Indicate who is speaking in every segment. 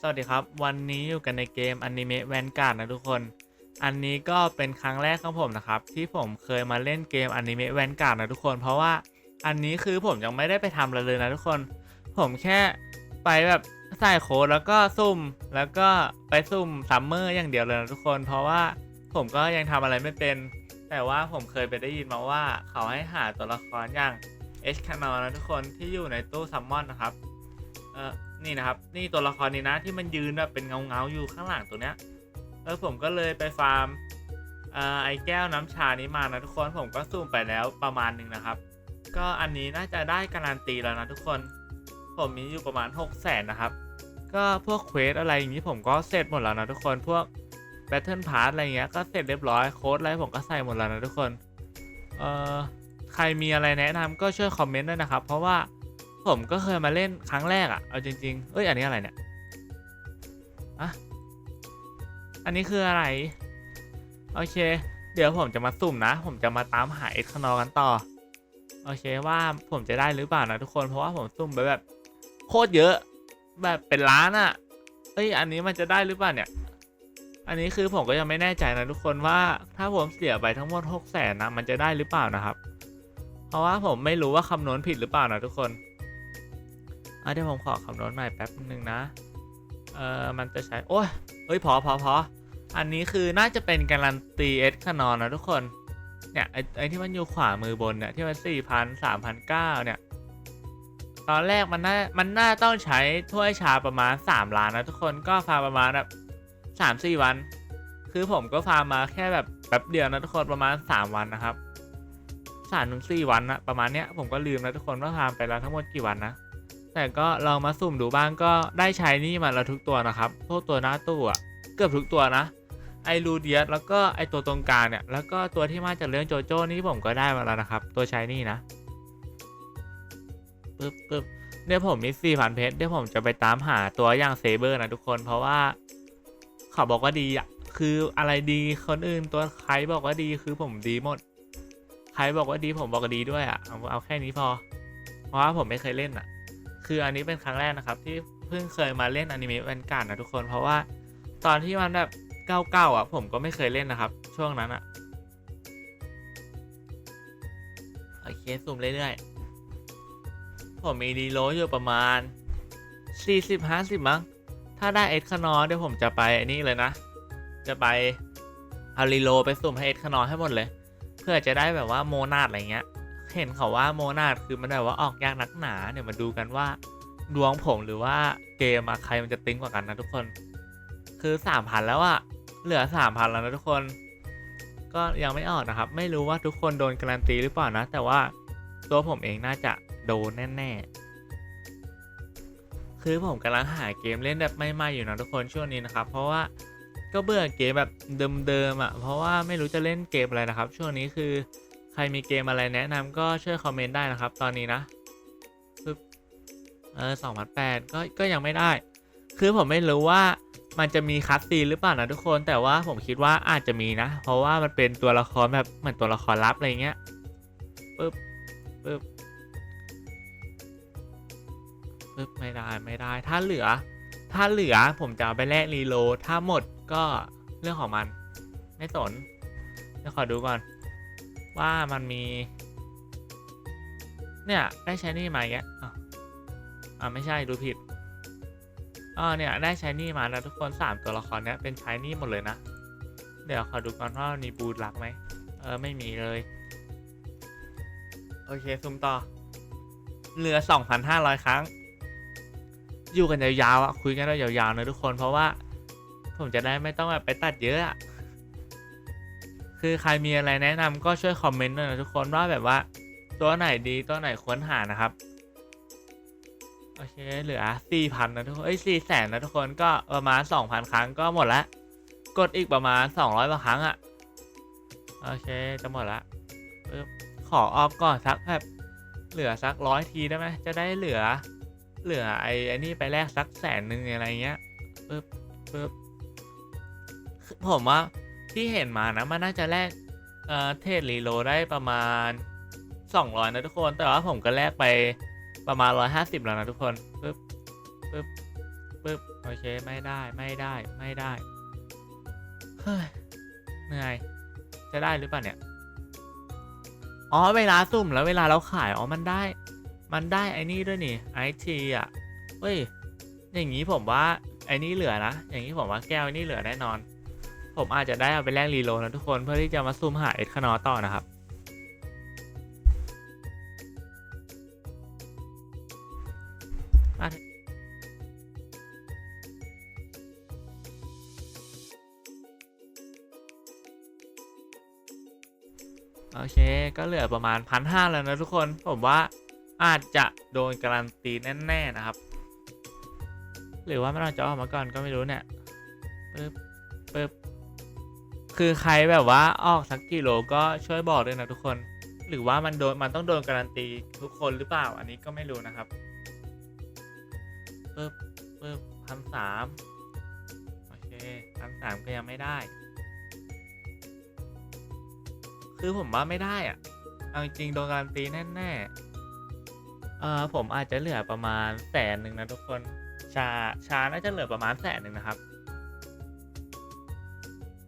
Speaker 1: สวัสดีครับ วันนี้อยู่กันในเกมอนิเมะแวนการ์ดนะทุกคน อันนี้ก็เป็นครั้งแรกของผมนะครับ ที่ผมเคยมาเล่นเกมอนิเมะแวนการ์ดนะทุกคน เพราะว่าอันนี้คือผมยังไม่ได้ไปทำอะไรเลยนะทุกคน ผมแค่ไปแบบใส่โค้ดแล้วก็ซุ่มแล้วก็ไปซุ่มซัมเมอร์อย่างเดียวเลยนะทุกคน เพราะว่าผมก็ยังทำอะไรไม่เป็น แต่ว่าผมเคยไปได้ยินมาว่าเขาให้หาตัวละครอย่างเอชคานอนะทุกคนที่อยู่ในตู้ซัมมอนนะครับ เออ นี่นะครับนี่ตัวละครนี้นะที่มันยืนแบบเป็นเงาเงาอยู่ข้างหลังตัวเนี้ยแล้วผมก็เลยไปฟาร์มอไอ้แก้วน้ำชานี้มานะทุกคนผมก็ซูมไปแล้วประมาณหนึ่งนะครับ ก็อันนี้น่าจะได้การันตีแล้วนะทุกคน ผมมีอยู่ประมาณ 6 0 0แสนนะครับ ก็พวกเควสอะไรอย่างนี้ผมก็เสร็จหมดแล้วนะทุกคนพวกแบทเทิลพาร์อะไรเงี้ยก็เสร็จเรียบร้อยโค้ดอะไรผมก็ใส่หมดแล้วนะทุกคนเอ่อใครมีอะไรแนะนำก็ช่วยคอมเมนต์ด้วยนะครับ เพราะว่า ผมก็เคยมาเล่นครั้งแรกอะเอาจริงๆ เอ้ย อันนี้อะไรเนี่ยอะอันนี้คืออะไร โอเค เดี๋ยวผมจะมาสุ่มนะ ผมจะมาตามหาเอ็กซ์นอกันต่อ โอเคว่าผมจะได้หรือเปล่านะทุกคน เพราะว่าผมสุ่มไปแบบโคตรเยอะ แบบเป็นล้านอะเอ้ย อันนี้มันจะได้หรือเปล่าเนี่ย อันนี้คือผมก็ยังไม่แน่ใจนะทุกคนว่าถ้าผมเสียไปทั้งหมด6 0แสนนะมันจะได้หรือเปล่านะครับ เพราะว่าผมไม่รู้ว่าคำนวณผิดหรือเปล่านะทุกคน อะเดี๋ยวผมขอคำนวณใหม่แป๊บหนึ่งนะ เอ่อมันจะใช้ โอ้ยเฮ้ยพอพอพออันนี้คือน่าจะเป็นการันตีเอสคานอนนะทุกคน เนี่ยไอไอที่มันอยู่ขวามือบนเนี่ยที่มันสี่พันสามพันเก้าเนี่ยตอนแรกมันน่ามันน่าต้องใช้ถ้วยชาประมาณ 3 ล้านนะทุกคนก็ฟาร์มประมาณแบบสามสี่วัน คือผมก็ฟาร์มมาแค่แบบแป๊บเดียวนะทุกคนประมาณ 3 วันนะครับสามถึงสี่วันนะประมาณเนี้ยผมก็ลืมนะทุกคนว่าฟาร์มไปแล้วทั้งหมดกี่วันนะ แต่ก็ลองมาสุ่มดูบ้างก็ได้ใช้นี่มาแล้วทุกตัวนะครับพวกตัวหน้าตู้อะเกือบทุกตัวนะไอรูเดียสแล้วก็ไอตัวตรงกลางเนี่ยแล้วก็ตัวที่มาจากเรื่องโจโจ้นี่ผมก็ได้มาแล้วนะครับ ตัวใช้นี่นะปึ๊บปึ๊บเดี๋ยวผมมีสี่พันเพชรเดี๋ยวผมจะไปตามหาตัวอย่างเซเบอร์นะทุกคนเพราะว่าเขาบอกว่าดีอะคืออะไรดีคนอื่นตัวใครบอกว่าดีคือผมดีหมด ใครบอกว่าดีผมบอกว่าดีด้วยอะเอาเอาแค่นี้พอ เพราะว่าผมไม่เคยเล่นอะ่ะ คืออันนี้เป็นครั้งแรกนะครับ ที่เพิ่งเคยมาเล่นอนิเมะแวนการ์ดนะทุกคนเพราะว่าตอนที่มันแบบเก้าๆอะ ผมก็ไม่เคยเล่นนะครับ ช่วงนั้นอะโอเคสุ่มเรื่อยๆ ผมมีรีโลอยู่ประมาณ 40-50 มั้ง ถ้าได้เอ็ดคานอเดี๋ยวผมจะไปอันนี้เลยนะ จะไปเอารีโลไปสุ่มให้เอ็ดคานอให้หมดเลย เพื่อจะได้แบบว่าโมนาดอะไรเงี้ย เห็นเขาว่าโมนาดคือมันแบบว่าออกยากนักหนาเดี๋ยวมาดูกันว่า ดวงผมหรือว่าเกมอะใครมันจะติ้งกว่ากันนะทุกคน คือสามพันแล้วอะเหลือสามพันแล้วนะทุกคน ก็ยังไม่ออกนะครับ ไม่รู้ว่าทุกคนโดนการันตีหรือเปล่านะ แต่ว่าตัวผมเองน่าจะโดนแน่ๆ คือผมกำลังหาเกมเล่นแบบไม่มาอยู่นะทุกคนช่วงนี้นะครับ เพราะว่าก็เบื่อเกมแบบเดิมๆอะเพราะว่าไม่รู้จะเล่นเกมอะไรนะครับ ช่วงนี้คือ ใครมีเกมอะไรแนะนำก็ช่วยคอมเมนต์ได้นะครับ ตอนนี้นะปึ๊บเออสองพันแปดก็ก็ยังไม่ได้ คือผมไม่รู้ว่ามันจะมีคัสซีนหรือเปล่านะทุกคนแต่ว่าผมคิดว่าอาจจะมีนะ เพราะว่ามันเป็นตัวละครแบบเหมือนตัวละครลับอะไรเงี้ยปึ๊บปึ๊บปึ๊บไม่ได้ไม่ได้ ถ้าเหลือ ถ้าเหลือผมจะเอาไปแลกรีโลถ้าหมดก็เรื่องของมัน ไม่สนเดี๋ยวขอดูก่อน ว่ามันมี เนี่ย ได้ใช้นี่มาอีกอะอ่าไม่ใช่ดูผิดอ๋อเนี่ย ได้ใช้นี่มาแล้วทุกคนสามตัวละครเนี้ยเป็นใช้นี่หมดเลยนะ เดี๋ยวขอดูก่อนว่ามีบูทลักไหมเออไม่มีเลย โอเคซุมต่อ เหลือ 2,500 ครั้ง อยู่กันยาวๆอะคุยกันได้ยาวๆนะทุกคนเพราะว่า ผมจะได้ไม่ต้องแบบไปตัดเยอะอะ คือใครมีอะไรแนะนำก็ช่วยคอมเมนต์ด้วยนะทุกคนว่าแบบว่าตัวไหนดีตัวไหนควรหานะครับโอเคเหลือ4,000นะทุกคนเอ้ย400,000นะทุกคนก็ประมาณ2,000ครั้งก็หมดละกดอีกประมาณ200กว่าครั้งอะ่ะโอเคจะหมดละขอออกก่อนสักแบบเหลือสักร้อยทีได้ไหมจะได้เหลือ เหลือไอ้ไอ้นี่ไปแลกสักแสนหนึ่งอะไรเงี้ยปึ๊บปึ๊บคือผมว่า ที่เห็นมานะมันน่าจะแลกเอ่อเทรดรีโลได้ประมาณ 200 นะทุกคน แต่ว่าผมก็แลกไปประมาณ 150 แล้วนะทุกคนปึ๊บปึ๊บปปึ๊บโอเคไม่ได้ไม่ได้ไม่ได้เฮ้ยเหนื่อยจะได้หรือเปล่าเนี่ยอ๋อเวลาสุ่มแล้วเวลาเราขายอ๋อมันได้ มันได้ไอ้นี่ด้วยนี่ไอทีอะเฮ้ยอย่างนี้ผมว่าไอ้นี่เหลือนะอย่างนี้ผมว่าแก้วไอ้นี่เหลือแน่นอน ผมอาจจะได้เอาไปแลกรีโลนะทุกคนเพื่อที่จะมาซุ่มหาเอ็ดคานอต่อนะครับ โอเค ก็เหลือประมาณพันห้าแล้วนะทุกคนผมว่าอาจจะโดนการันตีแน่ๆนะครับ หรือว่ามันอาจจะออกมาก่อนก็ไม่รู้เนี่ยปึ๊บปึ๊บ คือใครแบบว่าออกสักกี่โลก็ช่วยบอกด้วยนะทุกคน หรือว่ามันโดนมันต้องโดนการันตีทุกคนหรือเปล่า อันนี้ก็ไม่รู้นะครับปึ๊บปึ๊บพันสามโอเคพันสามก็ยังไม่ได้ คือผมว่าไม่ได้อะเอาจริงโดนการันตีแน่ๆเออผมอาจจะเหลือประมาณแสนหนึ่งนะทุกคนชาชาน่าจะเหลือประมาณแสนหนึ่งนะครับ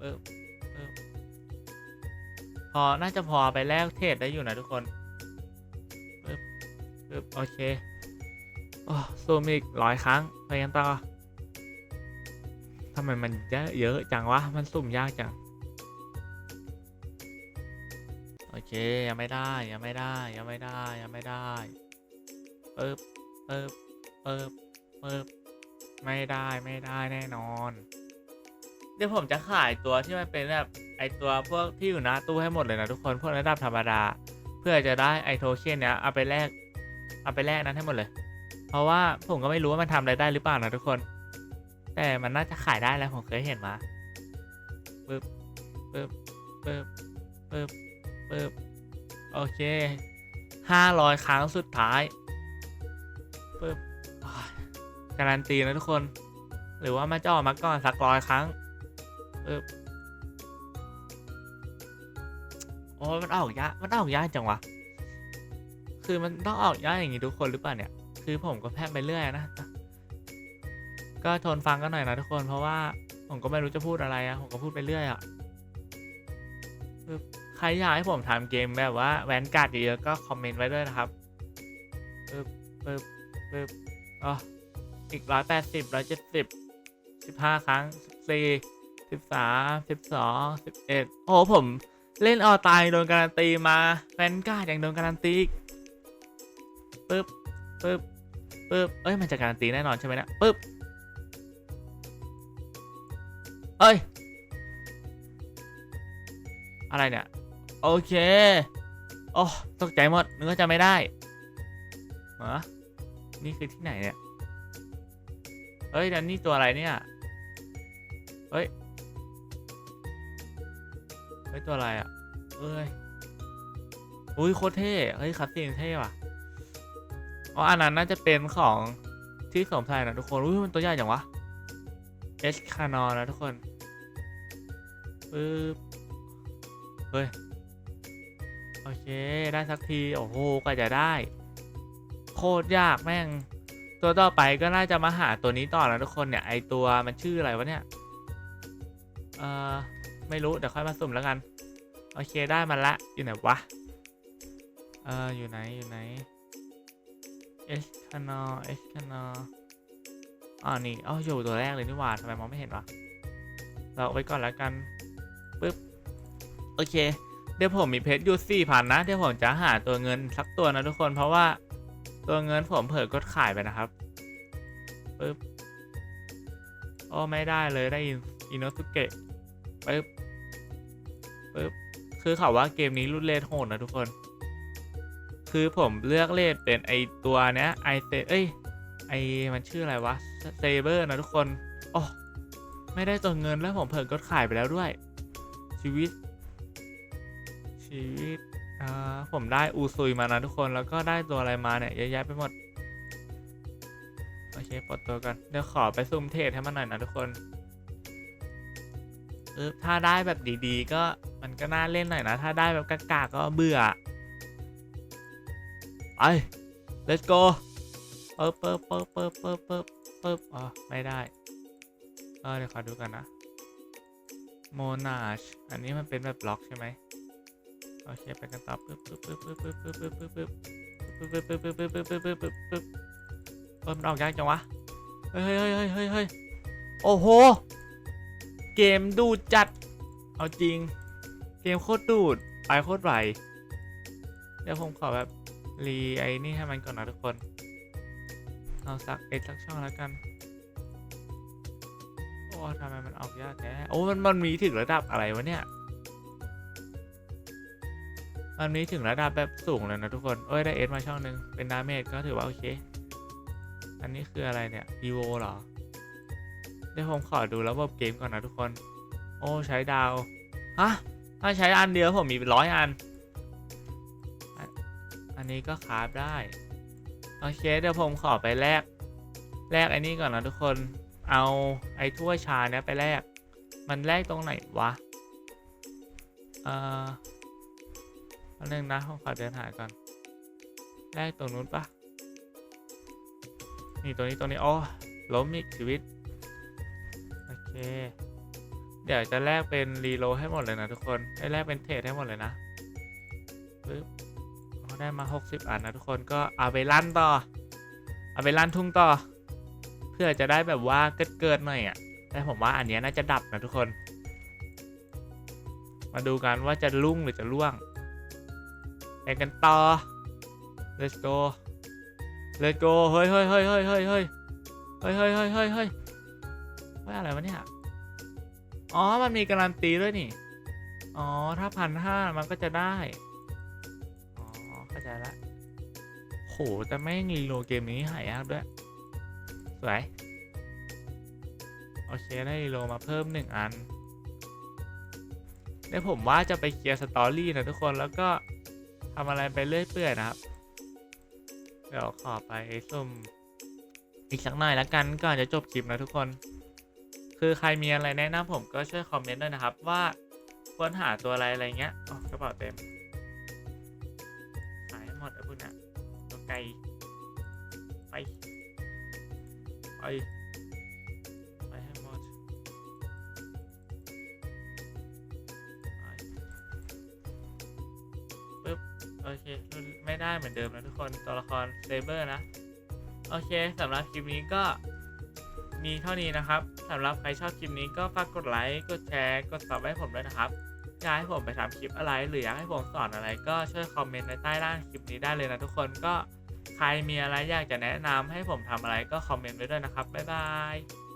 Speaker 1: ปึ๊บ พอน่าจะพอไปแลกเทรดได้อยู่นะทุกคนปึ๊บปึ๊บโอเคโอ้ซูมอีกร้อยครั้งไปกันต่อทำไมมันเยอะเยอะจังวะ มันสุ่มยากจัง โอเค ยังไม่ได้ ยังไม่ได้ ยังไม่ได้ ยังไม่ได้ปึ๊บปึ๊บปึ๊บปึ๊บไม่ได้ไม่ได้แน่นอน เดี๋ยวผมจะขายตัวที่มันเป็นแบบไอตัวพวกที่อยู่หน้าตู้ให้หมดเลยนะทุกคนพวกระดับธรรมดา เพื่อจะได้ไอโทเค็นเนี้ยเอาไปแลกเอาไปแลกนั้นให้หมดเลย เพราะว่าผมก็ไม่รู้ว่ามันทำอะไรได้หรือเปล่านะทุกคน แต่มันน่าจะขายได้แล้วผมเคยเห็นมาปึ๊บปึ๊บปึ๊บปึ๊บปึ๊บโอเคห้าร้อยครั้งสุดท้ายปึ๊บการันตีนะทุกคน หรือว่ามันจะออกมาก่อนสักร้อยครั้ง ปึ๊บโอ้ยมันออกยากมันออกยากจังวะ คือมันต้องออกยากอย่างนี้ทุกคนหรือเปล่าเนี่ย คือผมก็แพร่ไปเรื่อยนะ ก็ทนฟังกันหน่อยนะทุกคน เพราะว่าผมก็ไม่รู้จะพูดอะไรอะผมก็พูดไปเรื่อยอะใครอยากให้ผมทำเกมแบบว่าแวนการ์ดเยอะๆก็คอมเมนต์ไว้ด้วยนะครับปึ๊บปึ๊บปึ๊บอ๋ออีกร้อยแปดสิบร้อยเจ็ดสิบสิบห้าครั้งสิบสี่ สิบสามสิบสองสิบเอ็ดโอ้โหผมเล่นออตายโดนการันตีมาแฟนการ์ดยังโดนการันตีปึ๊บปึ๊บปึ๊บเอ้ยมันจะการันตีแน่นอนใช่ไหมนะปึ๊บเอ้ย อะไรเนี่ย โอเค โอ้ตกใจหมดนึกว่าจะไม่ได้เหรอนี่คือที่ไหนเนี่ย เฮ้ยแล้วนี่ตัวอะไรเนี่ย เฮ้ย ฮ้ยตัวอะไรอะ เอ้ย อุ้ยโคตรเท่ เฮ้ยคัสซีนเท่ว่ะอ๋ออันนั้นน่าจะเป็นของที่สมใส่นะทุกคน อุ้ยมันตัวใหญ่จังวะเอชคานอนนะทุกคนปึ๊บเฮ้ย โอเค ได้สักที โอ้โหก็จะได้ โคตรยากแม่ง ตัวต่อไปก็น่าจะมาหาตัวนี้ต่อนะทุกคนเนี่ย ไอตัวมันชื่ออะไรวะเนี่ย เอ่อ ไม่รู้ เดี๋ยวค่อยมาสุ่มแล้วกัน โอเคได้มันละ อยู่ไหนวะ เอออยู่ไหนอยู่ไหน H คานอ H คานออ๋อนี่อ๋ออยู่ตัวแรกเลยนี่หว่าทำไมมองไม่เห็นวะ เราเอาไว้ก่อนแล้วกันปึ๊บ โอเค เดี๋ยวผมมีเพชรอยู่สี่พันนะ เดี๋ยวผมจะหาตัวเงินสักตัวนะทุกคน เพราะว่าตัวเงินผมเผลอกดขายไปนะครับปึ๊บโอ้ไม่ได้เลยได้อินโนสุเกะปึ๊บ ปึ๊บคือเขาว่าเกมนี้รุ่นเลทโหดนะทุกคน คือผมเลือกเลทเป็นไอตัวเนี้ยไอเซเอ้ยไอมันชื่ออะไรวะเซเบอร์นะทุกคนโอ้ไม่ได้ตัวเงินแล้วผมเพิ่งก็ขายไปแล้วด้วย ชีวิต ชีวิตอ่าผมได้อูซุยมานะทุกคนแล้วก็ได้ตัวอะไรมาเนี่ยเยอะแยะไปหมดโอเคปลดตัวกันเดี๋ยวขอไปซุ่มเทรดให้มันหน่อยนะทุกคนเออถ้าได้แบบดีๆก็ มันก็น่าเล่นหน่อยนะ ถ้าได้แบบกากๆก็เบื่อไป let's go เปิบเปิบเปิบเปิบเปิบเปิบปึ๊บอ๋อไม่ได้ เออเดี๋ยวขอดูกันนะโมนาชอันนี้มันเป็นแบบบล็อกใช่ไหมโอเคไปกันต่อปึ๊บปึ๊บปึ๊บปึ๊บปึ๊บปึ๊บปึ๊บปึ๊บปึ๊บปึ๊บปึ๊บปึ๊บปึ๊บปึ๊บปึ๊บปึ๊บปึ๊บเออมันออกยากจังวะเฮ้ยเฮ้ยเฮ้ยเฮ้ยเฮ้ยโอ้โห เกมดูดจัด เอาจริง เกมโคตรดูดไปโคตรไหวเดี๋ยวผมขอแบบรีไอ้นี่ให้มันก่อนนะทุกคน เอาสักเอ็กสักช่องแล้วกัน โอ้ทำไมมันออกยากแกโอ้มันมันมีถึงระดับอะไรวะเนี่ย มันมีถึงระดับแบบสูงเลยนะทุกคน เอ้ยได้เอสมาช่องหนึ่งเป็นดาเมจก็ถือว่าโอเค อันนี้คืออะไรเนี่ย e v o เหรอเดี๋ยวผมขอดูระบบเกมก่อนนะทุกคน โอ้ใช้ดาว ฮะ ถ้าใช้อันเดียวผมมีร้อยอัน อันนี้ก็คราฟได้ โอเคเดี๋ยวผมขอไปแลกแลกไอ้นี่ก่อนนะทุกคน เอาไอ้ถ้วยชาเนี้ยไปแลก มันแลกตรงไหนวะ เอ่ออันนึงนะผมขอเดินหาก่อน แลกตรงนู้นปะนี่ตัวนี้ตัวนี้โอ้ล้มอีกชีวิต โอเค เดี๋ยวจะแลกเป็นรีโลให้หมดเลยนะทุกคนได้แลกเป็นเทรดให้หมดเลยนะปึ๊บเอาได้มา 60 อันนะทุกคนก็เอาไปลั่นต่อ เอาไปลั่นทุ่งต่อ เพื่อจะได้แบบว่าเกิดเกิดๆหน่อยอะแต่ผมว่าอันนี้น่าจะดับนะทุกคน มาดูกันว่าจะรุ่งหรือจะร่วงไปกันต่อ let's go let's go เฮ้ยเฮ้ยเฮ้ยเฮ้ยเฮ้ยเฮ้ยเฮ้ยเฮ้ยเฮ้ยเฮ้ยเฮ้ยอะไรวะเนี่ย อ๋อ มันมีการันตีด้วยนี่ อ๋อ ถ้าพันห้ามันก็จะได้ อ๋อ เข้าใจละโหแต่แม่งรีโลเกมนี้หายากด้วย สวย โอเค ได้รีโลมาเพิ่มหนึ่งอันเดี๋ยวผมว่าจะไปเคลียร์สตอรี่นะทุกคนแล้วก็ทำอะไรไปเรื่อยเปื่อยนะครับ เดี๋ยวขอไปสุ่มอีกสักหน่อยแล้วกันก่อนจะจบคลิปนะทุกคน คือใครมีอะไรแนะนำผมก็ช่วยคอมเมนต์ด้วยนะครับว่าควรหาตัวอะไรอะไรเงี้ยอ๋อกระเป๋าเต็มขายหมดไอ้พวกเนี้ยตัวไกลไปไปไปให้หมดไปปึ๊บโอเคไม่ได้เหมือนเดิมนะทุกคนตัวละครเซเบอร์นะ โอเคสำหรับคลิปนี้ก็ มีเท่านี้นะครับสำหรับใครชอบคลิปนี้ก็ฝากกดไลค์กดแชร์กดซับให้ผมด้วยนะครับอยากให้ผมไปทำคลิปอะไรหรืออยากให้ผมสอนอะไรก็ช่วยคอมเมนต์ในใต้ล่างคลิปนี้ได้เลยนะทุกคนก็ใครมีอะไรอยากจะแนะนำให้ผมทำอะไรก็คอมเมนต์ไว้ด้วยนะครับบ๊ายบาย